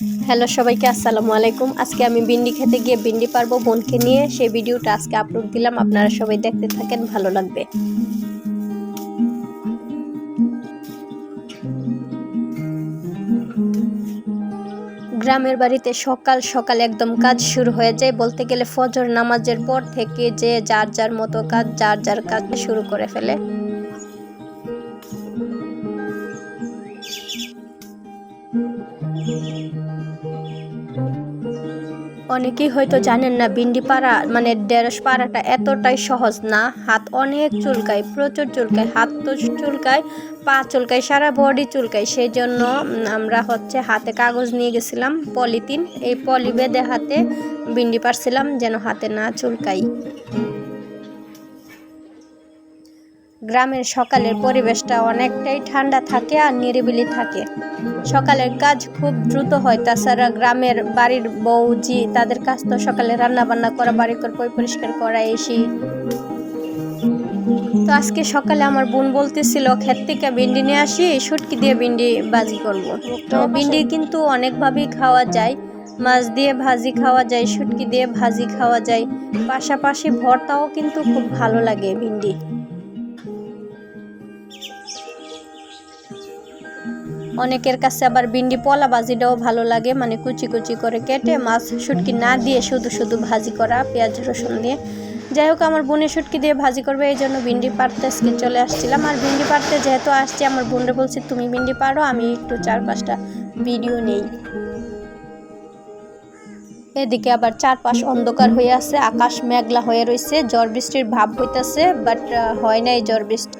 Hello সবাইকে, আসসালামু আলাইকুম। আজকে আমি বিন্ডি খেতে গিয়ে বিন্ডি পারব বোনকে নিয়ে। সেই ভিডিওটা আজকে আপলোড দিলাম। আপনারা সবাই দেখতে থাকেন, ভালো লাগবে। গ্রামের বাড়িতে সকাল সকাল একদম কাজ শুরু হয়ে যায়। বলতে গেলে ফজর নামাজের পর থেকে যে যার যার মতো কাজ, যার যার কাজ শুরু করে ফেলে। অনেকেই হয়তো জানেন না বিন্ডি পাড়া মানে ঢেঁড়স পাড়াটা এতটাই সহজ না। হাত অনেক চুলকায়, প্রচুর চুলকায়, হাত তো চুলকায়, পা চুলকায়, সারা বডি চুলকায়। সেই জন্য আমরা হচ্ছে হাতে কাগজ নিয়ে গেছিলাম, পলিথিন। এই পলি বেঁধে হাতে বিন্ডি পারছিলাম যেন হাতে না চুলকাই গ্রামের সকালের পরিবেশটা অনেকটাই ঠান্ডা থাকে আর নিরিবিলি থাকে। সকালের কাজ খুব দ্রুত হয়। তাছাড়া গ্রামের বাড়ির বউজি তাদের কাজ তো সকালে রান্না বান্না করা বাড়ি করে পরিষ্কার করা এসি তো আজকে সকালে আমার বোন বলতেছিল ক্ষেত থেকে ভিন্ডি নিয়ে আসি, শুটকি দিয়ে ভিন্ডি ভাজি করব। তো ভিন্ডি কিন্তু অনেকভাবেই খাওয়া যায়। মাছ দিয়ে ভাজি খাওয়া যায়, শুটকি দিয়ে ভাজি খাওয়া যায়। পাশাপাশি ভর্তাও কিন্তু খুব ভালো লাগে ভিন্ডি। অনেকের কাছে আবার ভিন্ডি পলা ভাজিটাও ভালো লাগে মানে কুচি কুচি করে কেটে মাছ শুটকি না দিয়ে শুধু শুধু ভাজি করা, পেঁয়াজ, রসুন দিয়ে। যাই হোক, আমার বোনের শুটকি দিয়ে ভাজি করবে, এই জন্য ভিন্ডি পাড়তে আজকে চলে আসছিলাম। আর ভিন্ডি পাড়তে যেহেতু আসছি, আমার বোনরে বলছি, তুমি ভিন্ডি পারো আমি একটু চার পাঁচটা ভিডিও নেই। এদিকে আবার চারপাশ অন্ধকার হয়ে আছে, আকাশ মেঘলা হয়ে রয়েছে ঝড় বৃষ্টির ভাব হইতেছে বাট হয় নাই ঝড় বৃষ্টি।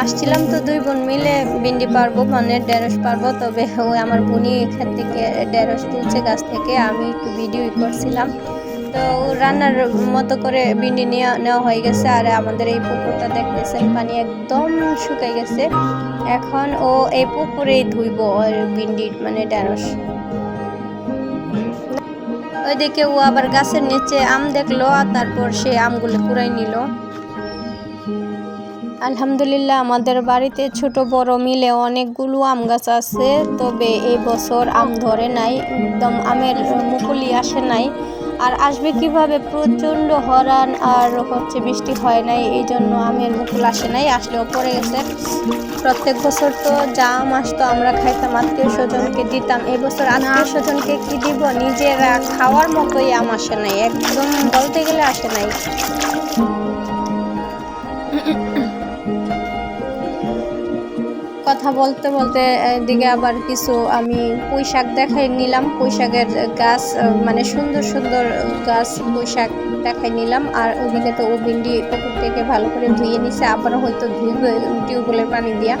আসছিলাম তো দুই বোন মিলে বিন্ডি পারব মানে ঢেঁড়স পারব, তবে ওই আমার বোনই এখান থেকে ঢেঁড়স তুলছে গাছ থেকে, আমি একটু ভিডিওই করছিলাম। তো রান্নার মতো করে বিন্ডি নিয়ে, নেওয়া হয়ে গেছে, আর আমাদের এই পুকুরটা দেখতেছেন, পানি একদম শুকাই গেছে। এখন ও এই পুকুরেই ধুইব ওর বিন্ডির মানে ঢেঁড়স। ওইদিকে ও আবার গাছের নিচে আম দেখল আর তারপর সে আমগুলো কুড়াই নিল। আলহামদুলিল্লাহ, আমাদের বাড়িতে ছোট বড় মিলে অনেকগুলো আম গাছ আছে, তবে এই বছর আম ধরে নাই, একদম আমের মুকুলি আসে নাই। আর আসবে কীভাবে? প্রচণ্ড হরান আর হচ্ছে বৃষ্টি হয় নাই, এই জন্য আমের মুকুল আসে নাই, আসলেও পড়ে গেছে। প্রত্যেক বছর তো যা মাস তো আমরা খাইতাম, আত্মীয় স্বজনকে দিতাম। এবছর আত্মীয় স্বজনকে কি দিব? নিজেরা খাওয়ার মতোই আম আসে নাই, একদম বলতে গেলে আসে নাই। কথা বলতে বলতে এদিকে আবার কিছু আমি পুঁই শাক দেখাই নিলাম। পুঁই শাকের গাছ মানে সুন্দর সুন্দর গাছ পুঁই শাক দেখাই নিলাম। আর ওদিকে তো ও ভিন্ডি পুকুর থেকে ভালো করে ধুয়ে নিছে। আবার হয়তো ধুইবে টিউবওয়েলের পানি দিয়া।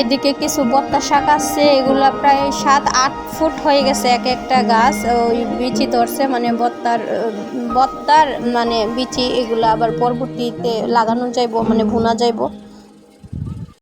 এদিকে কিছু বত্তা শাক আছে, এগুলা প্রায় সাত, আট ফুট হয়ে গেছে এক একটা গাছ। ওই বিচি ধরছে মানে বত্তার বত্তার মানে বিচি এগুলা আবার পরবর্তীতে লাগানো যাইব মানে ভুনা যাইব।